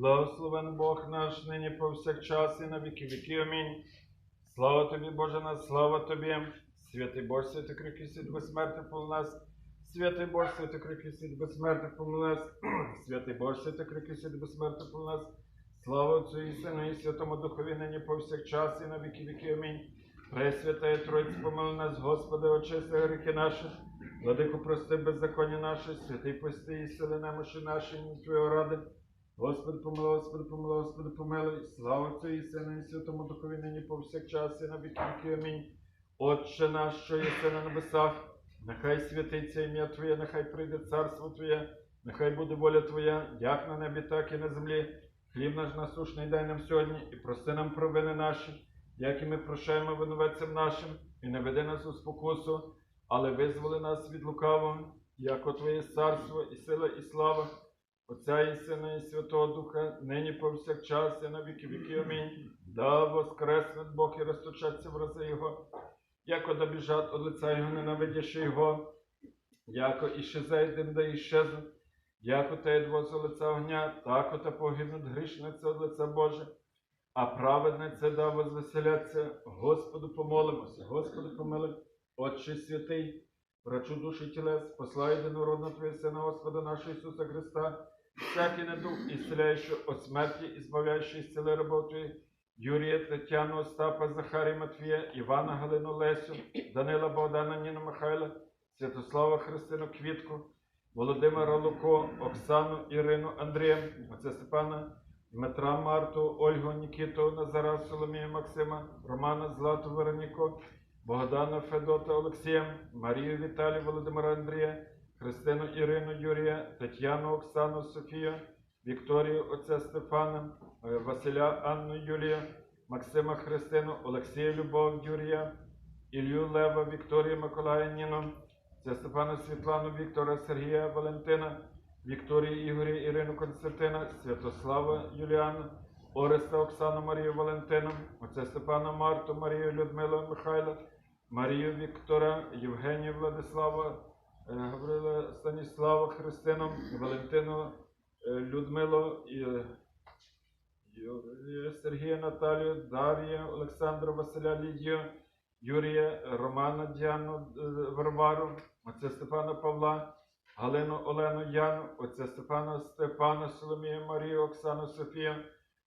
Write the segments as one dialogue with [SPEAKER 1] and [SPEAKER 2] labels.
[SPEAKER 1] Благословен Бог наш нині повсякчас і на віки віки. Амінь. Слава тобі, Боже наш, слава тобі. Святий Боже, святий крики світ безсмертний помил нас. Святий Боже, святий крики світ безсмертний помил нас. Святий Боже, святий крики світ безсмертний помил нас. Слава Отцю і Сину і Святому Духові нині повсякчас і на віки віки. Амінь. Пресвятая Тройці, помили нас, Господи, очисти гріхи наші. Владику, прости беззаконня наші, святий пости і сили немощі наші, ні Твого ради. Господи, помилуй, Господи, помилуй, Господи, помилуй. Слава Отцю і Сину і Святому Духові нині повсякчас і на віки. Амінь. Отче наш, що єси на небесах, нехай святиться ім'я Твоє, нехай прийде царство Твоє, нехай буде воля Твоя, як на небі, так і на землі. Хліб наш насушний дай нам сьогодні, і прости нам провини наші, як і ми прощаємо винуватцям нашим, і не веди нас у спокусу, але визволи нас від лукавого, як Твоє царство, і сила, і слава, Отця і Сина, і Святого Духа, нині повсякчас, і на віки віки. Амінь. Да воскресне Бог і розточаться в рази Його, яко добіжать од лица Його, ненавидящи Його, яко іщезейдем да іщезу, яко те з лиця огня, тако та погинуть грішниці од лиця Боже, а праведнице да возвеселяться. Господу помолимося, Господи помилуй, Отче святий, врачу душі тілес, посла єдинородного Твоє Сина Господа нашого Ісуса Христа, всякий недух, ісцеляючи от смерті, і збавляючи ісцели роботою, Юрія, Тетяну, Остапа, Захарія, Матвія, Івана, Галину, Лесю, Данила, Богдана, Ніну, Михайла, Святослава, Христину, Квітку, Володимира Луко, Оксану, Ірину, Андрія, отця Степана, Дмитра, Марту, Ольгу, Нікіту, Назара, Соломію, Максима, Романа, Злату, Вероніку, Богдана, Федота, Олексія, Марію, Віталію, Володимира, Андрія, Христину, Ірину, Юрія, Тетяну, Оксану, Софію, Вікторію, отця Стефана, е, Василя, Анну, Юлія, Максима, Христину, Олексія, Любов, Юрія, Ілью, Лева, Вікторію, Миколая, Ніну, це Степана, Світлану, Віктора, Сергія, Валентина, Вікторію, Ігоря, Ірину, Константина, Святослава, Юліану, Ореста, Оксану, Марію, Валентину, отця Степана, Марту, Марію, Людмилу, Михайла, Марію, Віктора, Євгенію, Владислава, Гаврила, Станіслава, Христину, Валентину, е, Людмилу, е, Сергія, Наталію, Дар'я, Олександра, Василя, Лідію, Юрія, Романа, Діану, е, Варвару, отця Степана Павла, Галину, Олену, Яну, отця Степана, Степана, Соломію, Марію, Оксану, Софію,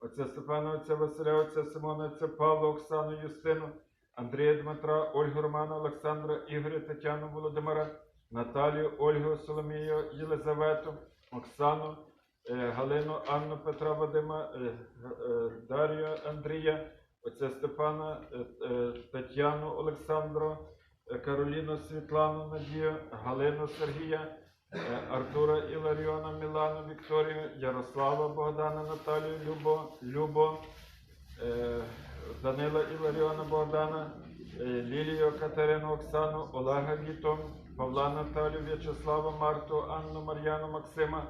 [SPEAKER 1] отця Степана, отця Василя, отця Симона, отця Павла, Оксану, Юстину, Андрія Дмитра, Ольгу Романа, Олександра, Ігоря, Тетяну, Володимира, Наталію, Ольгу, Соломію, Єлизавету, Оксану, е, Галину, Анну, Петра, Вадима, е, е, Дар'ю, Андрія, отця Степана, Тетяну, Олександру, Кароліну, Світлану, Надію, Галину, Сергія, Артура, Іларіона, Мілану, Вікторію, Ярослава, Богдана, Наталію, Любо, Любо, Данила Іларіона Богдана, Лілію Катерину Оксану, Олега Віту, Павла Наталю, В'ячеслава, Марту, Анну, Мар'яну, Максима,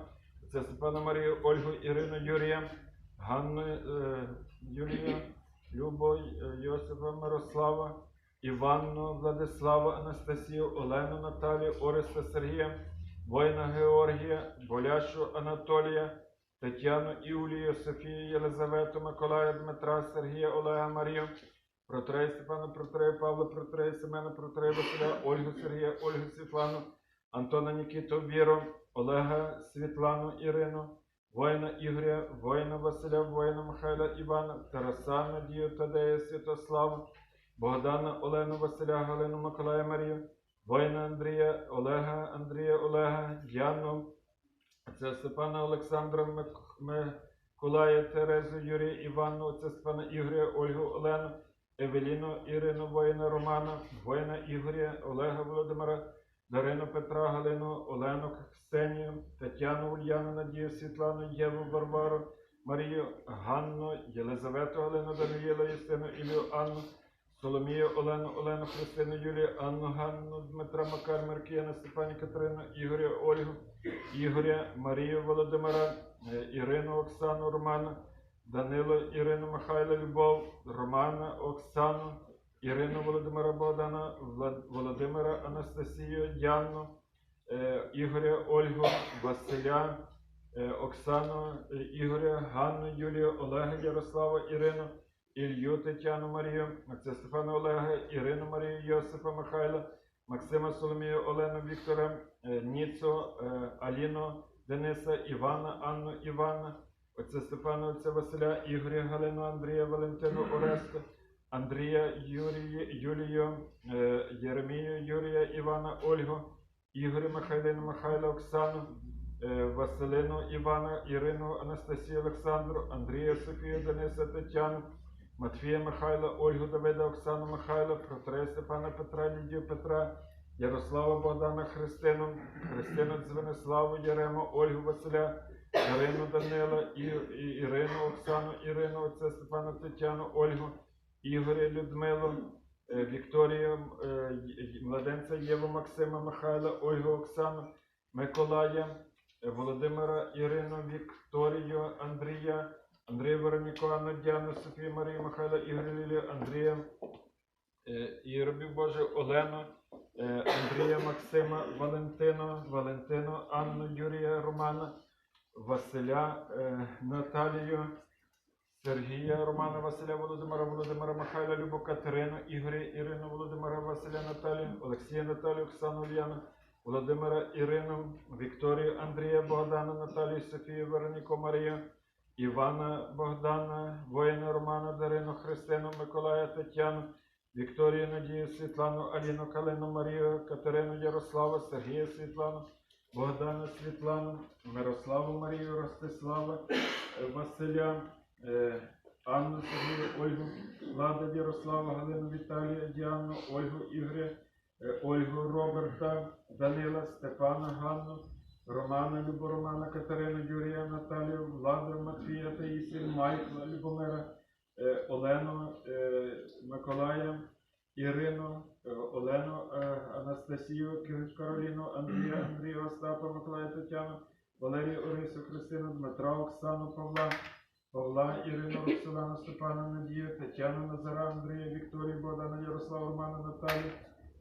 [SPEAKER 1] Степана Марію, Ольгу, Ірину, Юрія, Ганну, е, Юрія, Любу, е, Йосипа, Мирослава, Іванну, Владислава, Анастасію, Олену, Наталію, Ореста, Сергія, воїна Георгія, Боляшу, Анатолія, Тетяну Іулію, Софію, Єлизавету, Миколая, Дмитра, Сергія, Олега, Марію, Протрея Степана, Протрея Павла, Протрея Семена, Протрея Василя, Ольгу Сергія, Ольгу Світлану, Антона Нікіту, Віру, Олега, Світлану, Ірину, воїна Ігоря, воїна Василя, воїна Михайла Івана, Тараса, Надію, Тадея, Святослава, Богдана, Олену, Василя, Галину, Миколая, Марію, воїна Андрія, Олега, Андрія, Олега, Яну, це Степана Олександра Миколая, Терезу, Юрія, Іванну, отця Степана Ігоря, Ольгу, Олену, Евеліну, Ірину, воїна Романа, воїна Ігоря, Олега Володимира, Дарину Петра, Галину, Олену, Ксенію, Тетяну, Ульяну, Надію, Світлану, Єву, Варвару, Марію, Ганну, Єлизавету, Галину, Даниїла, Юстину, Ілію, Анну, Соломію, Олену, Олену, Христину, Юлію, Анну, Ганну, Дмитра, Макар, Маркіяна, Степані, Катерину, Ігоря, Ольгу, Ігоря, Марію, Володимира, е, Ірину, Оксану, Романа, Данило, Ірину, Михайла, Любов, Романа, Оксану, Ірину Володимира Богдана, Володимира Анастасію, Яну, е, Ігоря, Ольгу, Василя, е, Оксану, е, Ігоря, Ганну, Юлію, Олега, Ярослава, Ірину, Ілью, Тетяну Марію, отця Стефана Олега, Ірину Марію, Йосипа Михайла, Максима Соломію, Олену Віктора, Ніцу, е, Аліну, Дениса, Івана, Анну, Івана, отця Степана, отця Василя, Ігоря, Галину, Андрія, Валентину, Ореста, Андрія, Юрію, Юлію, е, Єремію, Юрія, Івана, Ольгу, Ігоря, Михайлину, Михайла, Оксану, е, Василину, Івана, Ірину, Анастасію, Олександру, Андрія, Софію, Дениса, Тетяну, Матвія Михайла, Ольгу Давида, Оксану Михайла, Протрея Степана Петра, Лідію Петра, Ярослава Богдана Христину, Христину Дзвениславу, Ярему, Ольгу Василя, Ірину Данила, Ірину, Оксану, Ірину, отця Степана Тетяну, Ольгу, Ігоря Людмилу, е, Вікторію, е, младенця Єву Максима Михайла, Ольгу Оксану, Миколая, е, Володимира Ірину, Вікторію, Андрія, Андрія Вероніку, Анну, Діану, Софію, Марію, Михайла, Ігоря Лілію, Андрія, е, Боже Олену, е, Андрія Максима, Валентину, Валентину, Анну, Юрія, Романа, Василя, е, Наталію, Сергія, Романа, Василя, Володимира, Володимира, Михайла, Любу, Катерину, Ігоря, Ірину, Володимира, Василя, Наталію, Олексія, Наталію, Оксану, Ульяну, Володимира, Ірину, Вікторію, Андрія, Богдана, Наталію, Софію, Вероніку, Марію, Івана, Богдана, воїна, Романа, Дарину, Христину, Миколая, Тетяну, Вікторію, Надію, Світлану, Аліну, Калину, Марію, Катерину, Ярослава, Сергія, Світлану, Богдана, Світлану, Мирославу, Марію, Ростислава, Василя, е, Анну, Сергію, Ольгу, Влада, Ярослава, Галину, Віталія, Діану, Ольгу, Ігоря, е, Ольгу, Роберта, Данила, Степана, Ганну, Романа, Любу, Романа, Катерину, Юрія, Наталію, Влада, Матвія, Таїсію, Майкла, Любомира, е, Олену, Миколая, Ірину, Олену, е, Анастасію, Кароліну, Андрія, Андрія, Остапа, Миколая, Тетяну, Валерію, Орису, Христину, Дмитра, Оксану, Павла, Павла, Ірину, Роксолану, Степана, Надію, Тетяну, Назара, Андрія, Вікторію, Богдана, Ярослава, Романа, Наталію,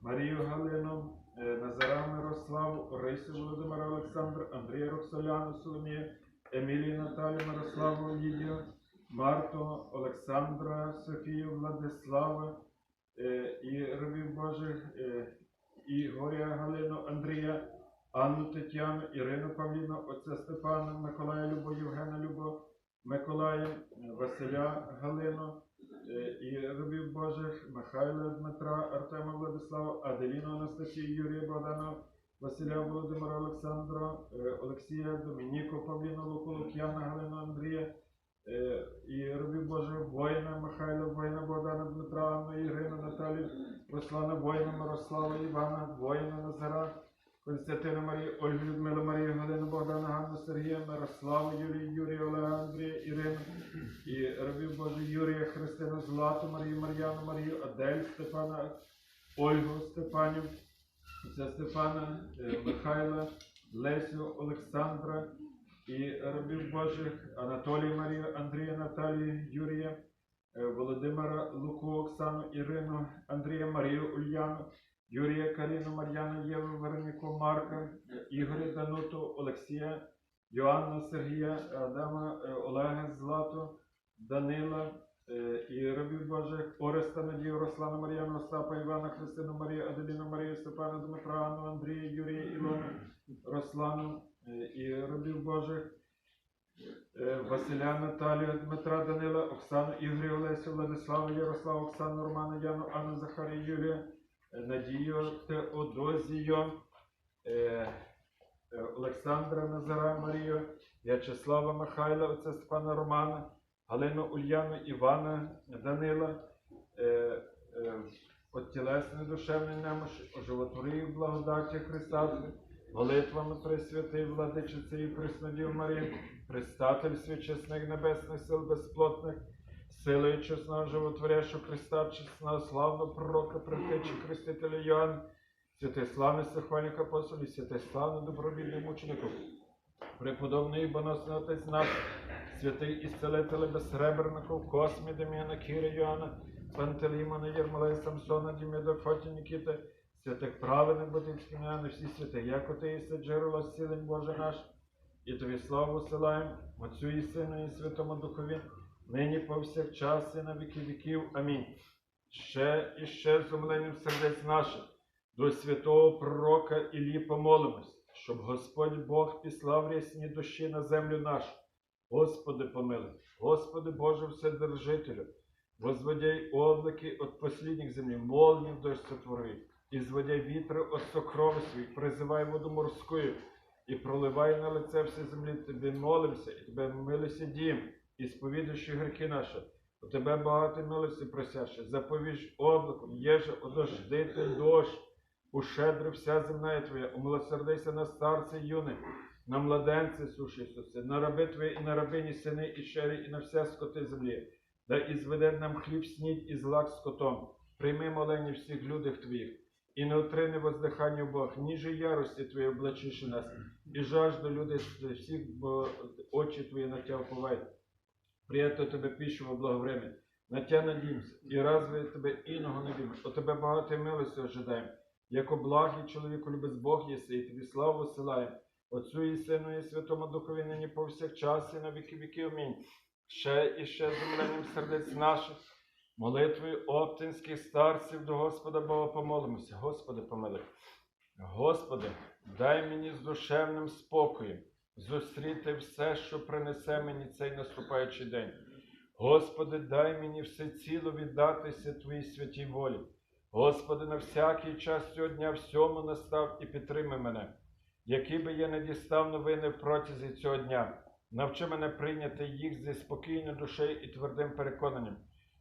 [SPEAKER 1] Марію Галину, е, Назара, Мирославу, Орисю, Володимира, Олександра, Андрія, Роксоляну, Соломію, Емілію, Наталію, Мирославу, Лідію, Марту, Олександра, Софію, Владислава, е, і рабів Божих, е, Ігоря, Галину, Андрія, Анну Тетяну, Ірину Павліну, отця Степана, Миколая Любо, Євгена Любо, Миколая, е, Василя Галину, е, і рабів Божих, Михайла Дмитра, Артема Владислава, Аделіну Анастасію, Юрія Богдана, Василя Володимира Олександра, е, Олексія, Домініку, Павліну, Луку, Лук'яна, Галину, Андрія, е, і робів Боже, воїна Михайла, воїна Богдана, Дмитра, Анну, Ірину, Наталію, Руслана, воїна Мирослава, Івана, воїна Назара, Константина Марію, Ольгу, Людмилу, Марію, Галину, Богдана, Ганну, Сергія, Мирославу, Юрію, Юрія, Олега, Андрія, Ірину, і рабів Боже, Юрія, Христину, Злату, Марію, Мар'яну, Марію, Адель, Степана, Ольгу, Степанів, Степана, е, Михайла, Лесю, Олександра, і рабів Божих Анатолія Марію, Андрія, Наталію, Юрія, е, Володимира, Луку, Оксану, Ірину, Андрія, Марію, Ульяну, Юрія, Каріну, Мар'яну, Єву, Вероніку, Марка, Ігоря, Дануту, Олексія, Йоанна, Сергія, Адама, е, Олега, Злату, Данила, е, і рабів Божих Ореста, Надію, Руслана, Мар'яну, Остапа, Івана, Христину, Марію, Аделіну, Марію, Степана, Дмитра, Анну, Андрія, Юрія, Ілону, Руслану, і рабів Божих. Е, Василя, Наталію, Дмитра, Данила, Оксану, Ігоря, Олесю, Владислава, Ярослава, Оксану, Романа, Яну, Анну, Захарію, Юлію, е, Надію, Теодозію, е, е, Олександра, Назара, Марію, В'ячеслава, Михайла, отця Степана Романа, Галину, Ульяну, Івана, Данила, е, е, от тілесної душевної немощі, оживотворії в благодаті Христа, молитвами Пресвятий Владичиці і Преснодів Марії, Предстатель свічесних небесних сил безплотних, силою чесного животворящого Христа, чесного славного пророка, предтечі Хрестителя Йоанна, святий славний Сихвальник апостолів, святий славний добровільний мучеників, преподобний і боносний отець наш, святий ісцелитель безсреберників, Космі, Дем'яна, Кіра, Йоанна, Пантелеймона, Єрмолай, Самсона, Дімеда, Фоті, Нікіта, святих праведних Батьківських, всі святи, яко ти єси джерело зцілень Боже наш, і тобі славу силаємо, Отцю і Сину, і Святому Духові, нині повсякчас і на віки віків. Амінь. Ще і ще з умиленням сердець наших до святого пророка Іллі помолимось, щоб Господь Бог післав рясні душі на землю нашу. Господи помилуй, Господи Боже Вседержителю, возводяй облаки от последних землі, молнии в дождь сотвори, изводяй вітри от сокрови своїх, призивай воду морську, і проливай на лице всі землі, тобі молимося, і тебе милися дім, і сповідуючи гріхи наші. У тебе багато милості просяще, заповіж облаком, єже одождити дощ, ущедри вся земна твоя, умилосердися на старці юних, на младенці суші Ісусе, на раби твої і на рабині сини і щері, і на вся скоти землі. Да ізведе нам хліб снідь і злак скотом. Прийми молені всіх людях твоїх, і не отрини воздихання Бог, ніже ярості Твої облачиши нас, і жажду люди всіх, бо очі Твої на Тя вповають. Приятно тебе пищу во благовремя. На Тя надімся, і разве тебе іного вім. У тебе багато милості ожидаємо. Яко благий чоловіку любець Бог єси, і тобі славу силаємо. Отцю і Сину, і Святому Духові нині повсякчас, і на віки віки. Амінь. Ще і ще з сердець наших, молитвою оптинських старців до Господа Бога помолимося. Господи, помилуй. Господи, дай мені з душевним спокоєм зустріти все, що принесе мені цей наступаючий день. Господи, дай мені все ціло віддатися Твоїй святій волі. Господи, на всякий час цього дня всьому настав і підтримай мене, які би я не дістав новини в протязі цього дня. Навчи мене прийняти їх зі спокійною душею і твердим переконанням,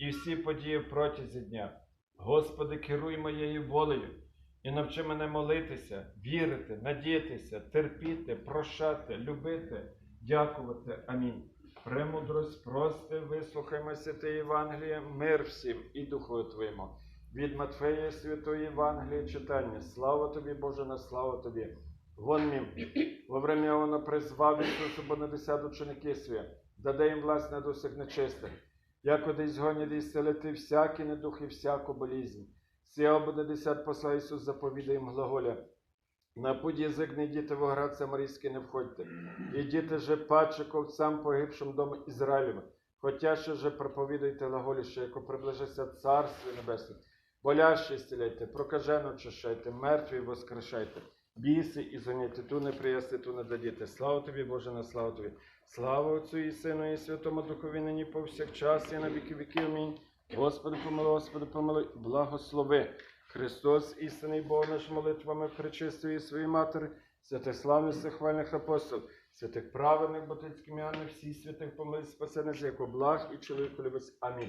[SPEAKER 1] і всі події протязі дня. Господи, керуй моєю волею і навчи мене молитися, вірити, надіятися, терпіти, прощати, любити, дякувати. Амінь. Премудрость, прости, вислухаймо святе Євангеліє, мир всім і Духу Твоєму. Від Матфея Святої Євангелії читання. Слава тобі, Боже, на славу тобі. Вон мім. Во время воно призвав Ісусу, бо на десят ученики свої, даде їм власть над усіх нечистих. Як одесь гонять і зцілити всякий недух і всяку болізнь. Сія буде десят посла Ісус заповідає їм глаголя. На путь язик не йдіте в оград Самарійський не входьте. Ідіте же паче ковцам погибшим дому Ізраїлевим. Хотя ще же проповідуйте глаголі, що яко приближиться Царстві Небесне. Боляще стіляйте, прокажено очищайте, мертві воскрешайте. Біси і зоніти, ту приясти, ту не дадіте. Слава тобі, Боже, на славу тобі. Слава Отцю і Сину, і Святому Духові, нині повсякчас, і на віки віки. Амінь. Господи, помилуй, Господи, помилуй, благослови. Христос, істинний Бог наш молитвами причистої своїй матері, святих славних всехвальних апостол, святих праведних ботицьких м'яних, всіх святих помилуй, спасених, як благ і чоловіку любець. Амінь.